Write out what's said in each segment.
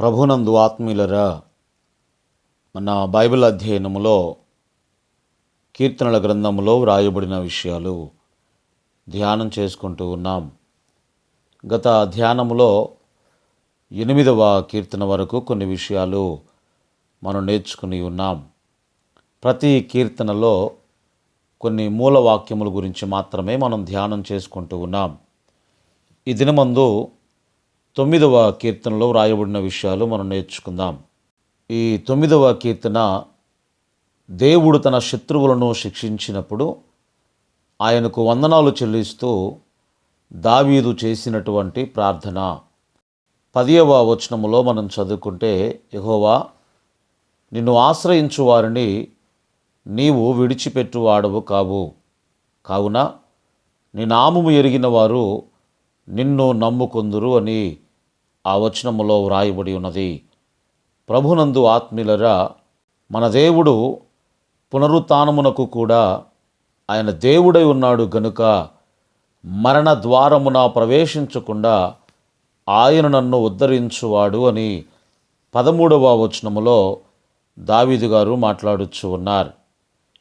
ప్రభునందు ఆత్మీయులరా మన బైబిల్ అధ్యయనములో కీర్తనల గ్రంథములో వ్రాయబడిన విషయాలు ధ్యానం చేసుకుంటూ ఉన్నాం. గత ధ్యానములో ఎనిమిదవ కీర్తన వరకు కొన్ని విషయాలు మనం నేర్చుకుని ఉన్నాం. ప్రతి కీర్తనలో కొన్ని మూల వాక్యముల గురించి మాత్రమే మనం ధ్యానం చేసుకుంటూ ఉన్నాం. ఈ దినమందు తొమ్మిదవ కీర్తనలో వ్రాయబడిన విషయాలు మనం నేర్చుకుందాం. ఈ తొమ్మిదవ కీర్తన దేవుడు తన శత్రువులను శిక్షించినప్పుడు ఆయనకు వందనాలు చెల్లిస్తూ దావీదు చేసినటువంటి ప్రార్థన. పదియవ వచనములో మనం చదువుకుంటే యహోవా నిన్ను ఆశ్రయించు వారిని నీవు విడిచిపెట్టువాడవు కావు. కావున నీ నామము ఎరిగిన వారు నిన్ను నమ్ముకుందురు అని ఆ వచనములో వ్రాయబడి ఉన్నది. ప్రభునందు ఆత్మీయులరా మన దేవుడు పునరుత్నమునకు కూడా ఆయన దేవుడై ఉన్నాడు గనుక మరణ ద్వారమున ప్రవేశించకుండా ఆయన నన్ను ఉద్ధరించువాడు అని పదమూడవ వచనములో దావీదు గారు మాట్లాడుచు ఉన్నారు.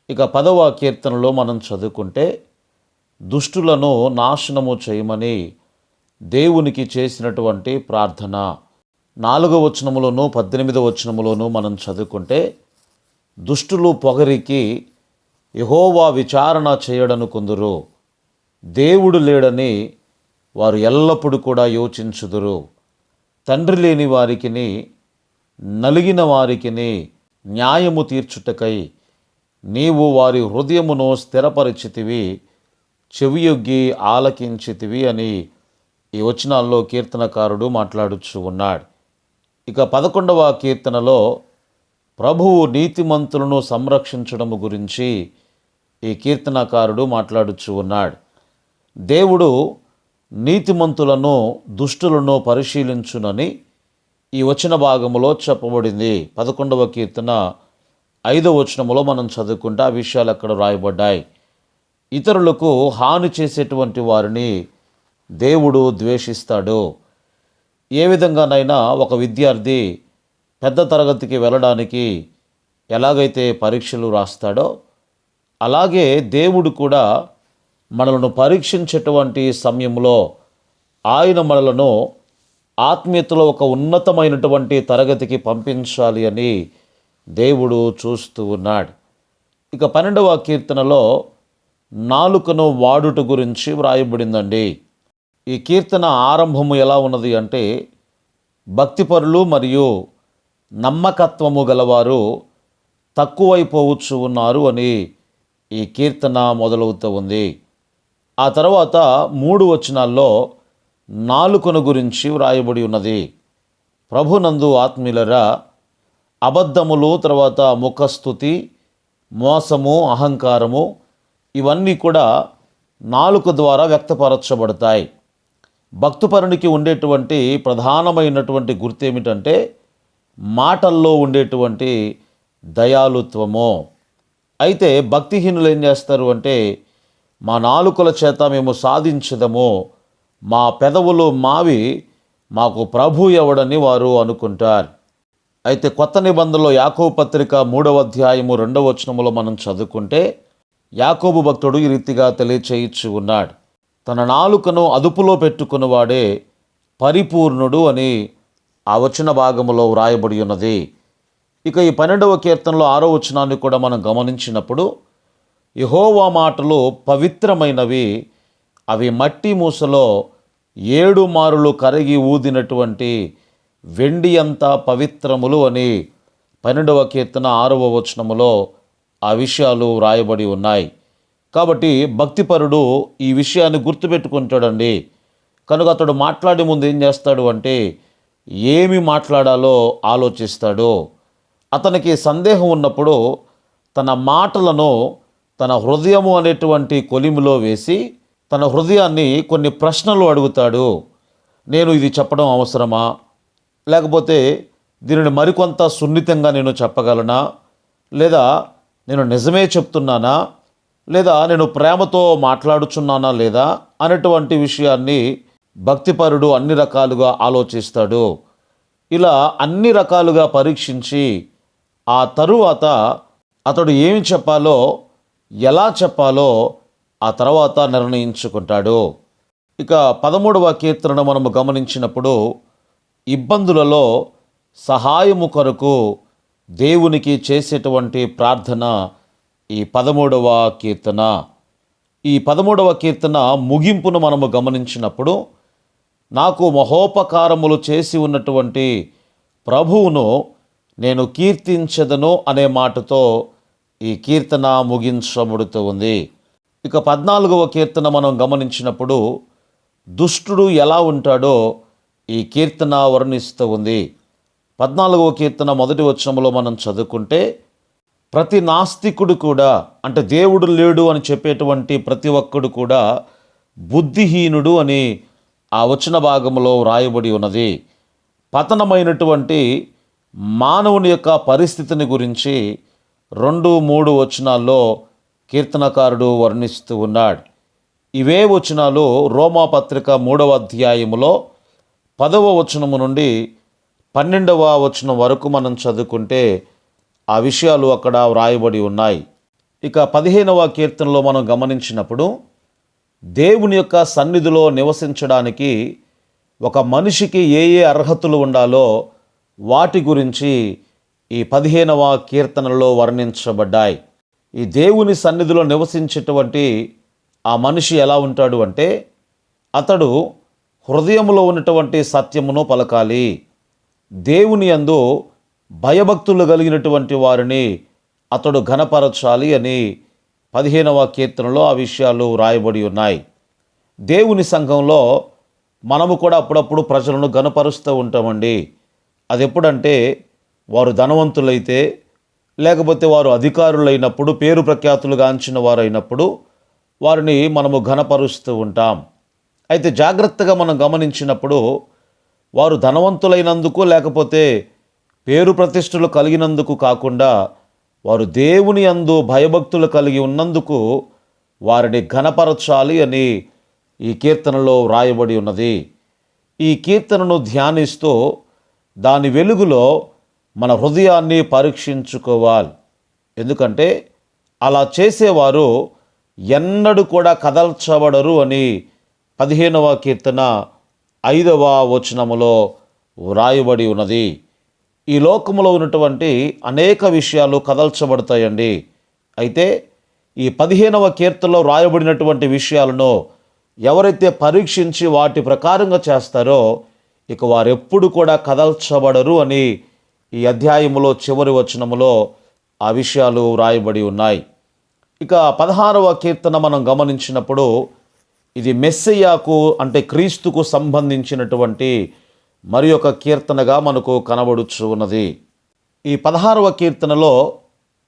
ఇక పదవ కీర్తనలో మనం చదువుకుంటే దుష్టులను నాశనము చేయమని దేవునికి చేసినటువంటి ప్రార్థన. నాలుగవ వచనములోను పద్దెనిమిదవ వచనములోను మనం చదువుకుంటే దుష్టులు పొగరికి యహోవా విచారణ చేయడను కొందరు. దేవుడు లేడని వారు ఎల్లప్పుడూ కూడా యోచించుదురు. తండ్రి లేని వారికిని నలిగిన వారికిని న్యాయము తీర్చుటకై నీవు వారి హృదయమును స్థిరపరిచితివి చెవియొగ్గి ఆలకించితివి అని ఈ వచనాల్లో కీర్తనకారుడు మాట్లాడుచు ఉన్నాడు. ఇక పదకొండవ కీర్తనలో ప్రభువు నీతిమంతులను సంరక్షించడము గురించి ఈ కీర్తనకారుడు మాట్లాడుచు ఉన్నాడు. దేవుడు నీతిమంతులను దుష్టులను పరిశీలించునని ఈ వచన భాగములో చెప్పబడింది. పదకొండవ కీర్తన ఐదవ వచనములో మనం చదువుకుంటే ఆ విషయాలు అక్కడ రాయబడ్డాయి. ఇతరులకు హాని చేసేటువంటి వారిని దేవుడు ద్వేషిస్తాడు. ఏ విధంగానైనా ఒక విద్యార్థి పెద్ద తరగతికి వెళ్ళడానికి ఎలాగైతే పరీక్షలు రాస్తాడో అలాగే దేవుడు కూడా మనలను పరీక్షించేటువంటి సమయంలో ఆయన మనలను ఆత్మీయతలో ఒక ఉన్నతమైనటువంటి తరగతికి పంపించాలి అని దేవుడు చూస్తూ ఉన్నాడు. ఇక పన్నెండవ కీర్తనలో నాలుకను వాడుట గురించి వ్రాయబడిందండి. ఈ కీర్తన ఆరంభము ఎలా ఉన్నది అంటే భక్తిపరులు మరియు నమ్మకత్వము గలవారు తక్కువైపోవచ్చు ఉన్నారు అని ఈ కీర్తన మొదలవుతూ ఉంది. ఆ తర్వాత మూడు వచనాల్లో నాలుకను గురించి వ్రాయబడి ఉన్నది. ప్రభునందు ఆత్మీయులరా అబద్ధములు తర్వాత ముఖస్థుతి మోసము అహంకారము ఇవన్నీ కూడా నాలుక ద్వారా వ్యక్తపరచబడతాయి. భక్తుపరునికి ఉండేటువంటి ప్రధానమైనటువంటి గుర్తు ఏమిటంటే మాటల్లో ఉండేటువంటి దయాలుత్వము అయితే భక్తిహీనులు ఏం చేస్తారు అంటే మా నాలుకల చేత మేము సాధించదము మా పెదవులు మావి మాకు ప్రభు ఎవడని వారు అనుకుంటారు. అయితే కొత్త నిబంధనలో యాకోబు పత్రిక మూడవ అధ్యాయము రెండవ వచనములో మనం చదువుకుంటే యాకోబు భక్తుడు ఈ రీతిగా తెలియచేయచ్చు ఉన్నాడు. తన నాలుకను అదుపులో పెట్టుకున్నవాడే పరిపూర్ణుడు అని ఆ వచన భాగములో వ్రాయబడి ఉన్నది. ఇక ఈ పన్నెండవ కీర్తనలో ఆరో వచనాన్ని కూడా మనం గమనించినప్పుడు యహోవా మాటలు పవిత్రమైనవి అవి మట్టి మూసలో ఏడు మారులు కరిగి ఊదినటువంటి వెండి అంత పవిత్రములు అని పన్నెండవ కీర్తన ఆరవ వచనములో ఆ విషయాలు వ్రాయబడి ఉన్నాయి. కాబట్టి భక్తిపరుడు ఈ విషయాన్ని గుర్తుపెట్టుకుంటాడండి. కనుక అతడు మాట్లాడే ముందు ఏం చేస్తాడు అంటే ఏమి మాట్లాడాలో ఆలోచిస్తాడు. అతనికి సందేహం ఉన్నప్పుడు తన మాటలను తన హృదయము అనేటువంటి కొలిమిలో వేసి తన హృదయాన్ని కొన్ని ప్రశ్నలు అడుగుతాడు. నేను ఇది చెప్పడం అవసరమా? లేకపోతే దీనిని మరికొంత సున్నితంగా నేను చెప్పగలనా? లేదా నేను నిజమే చెప్తున్నానా? లేదా నేను ప్రేమతో మాట్లాడుచున్నానా లేదా అనేటువంటి విషయాన్ని భక్తిపరుడు అన్ని రకాలుగా ఆలోచిస్తాడు. ఇలా అన్ని రకాలుగా పరీక్షించి ఆ తరువాత అతడు ఏమి చెప్పాలో ఎలా చెప్పాలో ఆ తర్వాత నిర్ణయించుకుంటాడు. ఇక పదమూడవ కీర్తనను మనము గమనించినప్పుడు ఇబ్బందులలో సహాయము కొరకు దేవునికి చేసేటువంటి ప్రార్థన ఈ పదమూడవ కీర్తన. ఈ పదమూడవ కీర్తన ముగింపును మనము గమనించినప్పుడు నాకు మహోపకారములు చేసి ఉన్నటువంటి ప్రభువును నేను కీర్తించదను అనే మాటతో ఈ కీర్తన ముగించబడుతూ ఉంది. ఇక పద్నాలుగవ కీర్తన మనం గమనించినప్పుడు దుష్టుడు ఎలా ఉంటాడో ఈ కీర్తన వర్ణిస్తూ ఉంది. పద్నాలుగవ కీర్తన మొదటి వచనంలో మనం చదువుకుంటే ప్రతి నాస్తికుడు కూడా అంటే దేవుడు లేడు అని చెప్పేటువంటి ప్రతి ఒక్కడు కూడా బుద్ధిహీనుడు అని ఆ వచన భాగంలో వ్రాయబడి ఉన్నది. పతనమైనటువంటి మానవుని యొక్క పరిస్థితిని గురించి రెండు మూడు వచనాల్లో కీర్తనకారుడు వర్ణిస్తూ ఉన్నాడు. ఇవే వచనాలు రోమా పత్రిక మూడవ అధ్యాయములో పదవ వచనము నుండి పన్నెండవ వచనం వరకు మనం చదువుకుంటే ఆ విషయాలు అక్కడ వ్రాయబడి ఉన్నాయి. ఇక పదిహేనవ కీర్తనలో మనం గమనించినప్పుడు దేవుని యొక్క సన్నిధిలో నివసించడానికి ఒక మనిషికి ఏ ఏ అర్హతలు ఉండాలో వాటి గురించి ఈ పదిహేనవ కీర్తనలో వర్ణించబడ్డాయి. ఈ దేవుని సన్నిధిలో నివసించేటువంటి ఆ మనిషి ఎలా ఉంటాడు అంటే అతడు హృదయంలో ఉన్నటువంటి సత్యమును పలకాలి. దేవుని యందు భయభక్తులు కలిగినటువంటి వారిని అతడు ఘనపరచాలి అని పదిహేనవ కీర్తనలో ఆ విషయాలు రాయబడి ఉన్నాయి. దేవుని సంఘంలో మనము కూడా అప్పుడప్పుడు ప్రజలను ఘనపరుస్తూ ఉంటామండి. అది ఎప్పుడంటే వారు ధనవంతులైతే లేకపోతే వారు అధికారులైనప్పుడు పేరు ప్రఖ్యాతులు గాంచిన వారైనప్పుడు వారిని మనము ఘనపరుస్తూ ఉంటాం. అయితే జాగ్రత్తగా మనం గమనించినప్పుడు వారు ధనవంతులైనందుకు లేకపోతే పేరు ప్రతిష్టలు కలిగినందుకు కాకుండా వారు దేవుని అందు భయభక్తులు కలిగి ఉన్నందుకు వారిని ఘనపరచాలి అని ఈ కీర్తనలో వ్రాయబడి ఉన్నది. ఈ కీర్తనను ధ్యానిస్తూ దాని వెలుగులో మన హృదయాన్ని పరీక్షించుకోవాలి. ఎందుకంటే అలా చేసేవారు ఎన్నడూ కూడా కదల్చబడరు అని పదిహేనవ కీర్తన ఐదవ వచనములో వ్రాయబడి ఉన్నది. ఈ లోకములో ఉన్నటువంటి అనేక విషయాలు కదల్చబడతాయండి. అయితే ఈ పదిహేనవ కీర్తనలో వ్రాయబడినటువంటి విషయాలను ఎవరైతే పరీక్షించి వాటి ప్రకారంగా చేస్తారో ఇక వారెప్పుడు కూడా కదల్చబడరు అని ఈ అధ్యాయములో చివరి వచనములో ఆ విషయాలు వ్రాయబడి ఉన్నాయి. ఇక పదహారవ కీర్తన మనం గమనించినప్పుడు ఇది మెస్సయ్యాకు అంటే క్రీస్తుకు సంబంధించినటువంటి మరి ఒక కీర్తనగా మనకు కనబడుచు ఉన్నది. ఈ పదహారవ కీర్తనలో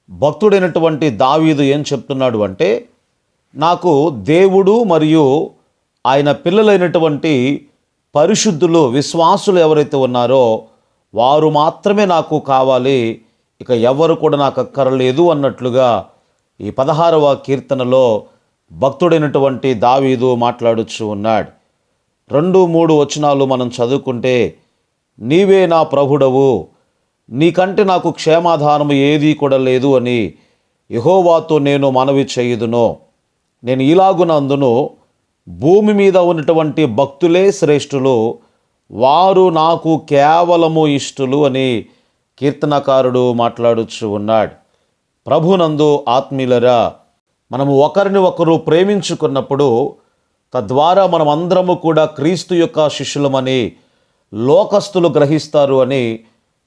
భక్తుడైనటువంటి దావీదు ఏం చెప్తున్నాడు అంటే నాకు దేవుడు మరియు ఆయన పిల్లలైనటువంటి పరిశుద్ధులు విశ్వాసులు ఎవరైతే ఉన్నారో వారు మాత్రమే నాకు కావాలి ఇక ఎవరు కూడా నాకు అక్కరలేదు అన్నట్లుగా ఈ పదహారవ కీర్తనలో భక్తుడైనటువంటి దావీదు మాట్లాడుచు ఉన్నాడు. రెండు మూడు వచనాలు మనం చదువుకుంటే నీవే నా ప్రభుడవు నీకంటే నాకు క్షేమాధానము ఏదీ కూడా లేదు అని యహోవాతో నేను మనవి చేయుదును. నేను ఇలాగునందును భూమి మీద ఉన్నటువంటి భక్తులే శ్రేష్ఠులు వారు నాకు కేవలము ఇష్టులు అని కీర్తనకారుడు మాట్లాడుచు ఉన్నాడు. ప్రభునందు ఆత్మీయులరా మనము ఒకరిని ఒకరు ప్రేమించుకున్నప్పుడు తద్వారా మనం అందరము కూడా క్రీస్తు యొక్క శిష్యులమని లోకస్తులు గ్రహిస్తారు అని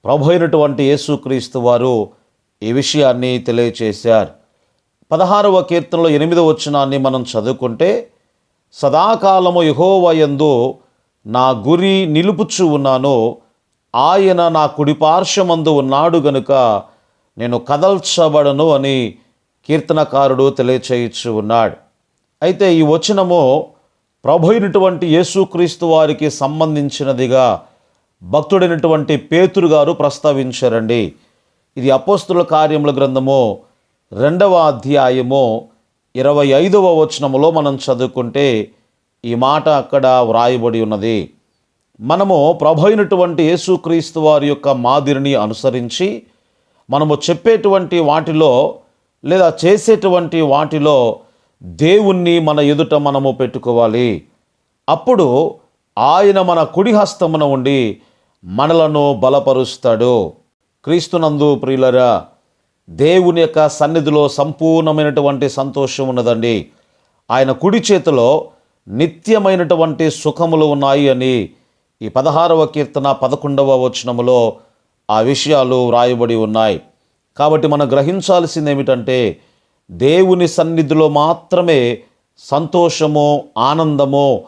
ప్రభు అయినటువంటి యేసుక్రీస్తు వారు ఈ విషయాన్ని తెలియచేశారు. పదహారవ కీర్తనలో ఎనిమిదవ వచనాన్ని మనం చదువుకుంటే సదాకాలము యహోవయందు నా గురి నిలుపుచు ఉన్నాను. ఆయన నా కుడిపార్శ్వమందు ఉన్నాడు గనుక నేను కదల్చబడను అని కీర్తనకారుడు తెలియచేయచ్చు ఉన్నాడు. అయితే ఈ వచనము ప్రభు అయినటువంటి యేసుక్రీస్తు వారికి సంబంధించినదిగా భక్తుడైనటువంటి పేతురు గారు ప్రస్తావించారండి. ఇది అపోస్తుల కార్యముల గ్రంథము రెండవ అధ్యాయము ఇరవై ఐదవ వచనములో మనం చదువుకుంటే ఈ మాట అక్కడ వ్రాయబడి ఉన్నది. మనము ప్రభు అయినటువంటి యేసుక్రీస్తు వారి యొక్క మాదిరిని అనుసరించి మనము చెప్పేటువంటి వాటిలో లేదా చేసేటువంటి వాటిలో దేవుణ్ణి మన ఎదుట మనము పెట్టుకోవాలి. అప్పుడు ఆయన మన కుడి హస్తమున ఉండి మనలను బలపరుస్తాడు. క్రీస్తునందు ప్రియులరా దేవుని యొక్క సన్నిధిలో సంపూర్ణమైనటువంటి సంతోషం ఉన్నదండి. ఆయన కుడి చేతిలో నిత్యమైనటువంటి సుఖములు ఉన్నాయి అని ఈ పదహారవ కీర్తన పదకొండవ వచనములో ఆ విషయాలు వ్రాయబడి ఉన్నాయి. కాబట్టి మనం గ్రహించాల్సింది ఏమిటంటే దేవుని సన్నిధిలో మాత్రమే సంతోషము ఆనందము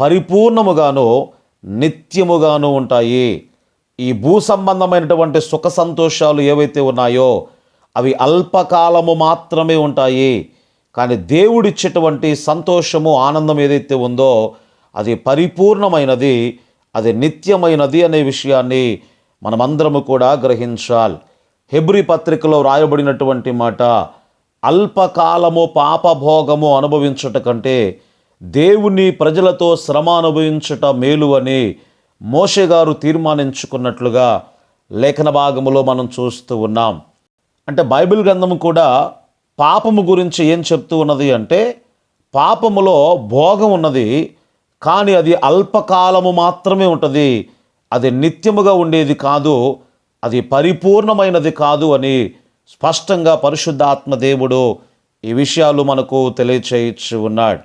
పరిపూర్ణముగానో నిత్యముగాను ఉంటాయి. ఈ భూ సంబంధమైనటువంటి సుఖ సంతోషాలు ఏవైతే ఉన్నాయో అవి అల్పకాలము మాత్రమే ఉంటాయి. కానీ దేవుడిచ్చేటువంటి సంతోషము ఆనందం ఏదైతే ఉందో అది పరిపూర్ణమైనది అది నిత్యమైనది అనే విషయాన్ని మనమందరము కూడా గ్రహించాలి. హెబ్రి పత్రికలో రాయబడినటువంటి మాట అల్పకాలము పాపభోగము అనుభవించుట కంటే దేవుని ప్రజలతో శ్రమ అనుభవించుట మేలు అని మోషే గారు తీర్మానించుకున్నట్లుగా లేఖన భాగములో మనం చూస్తూ ఉన్నాం. అంటే బైబిల్ గ్రంథము కూడా పాపము గురించి ఏం చెప్తూ ఉన్నది అంటే పాపములో భోగం ఉన్నది కానీ అది అల్పకాలము మాత్రమే ఉంటుంది. అది నిత్యముగా ఉండేది కాదు అది పరిపూర్ణమైనది కాదు అని స్పష్టంగా పరిశుద్ధాత్మ దేవుడు ఈ విషయాలు మనకు తెలియచేయచ్చు ఉన్నాడు.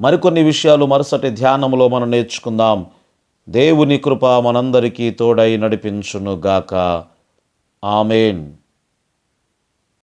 మరికొన్ని విషయాలు మరుసటి ధ్యానంలో మనం నేర్చుకుందాం. దేవుని కృప మనందరికీ తోడై నడిపించునుగాక. ఆమెన్.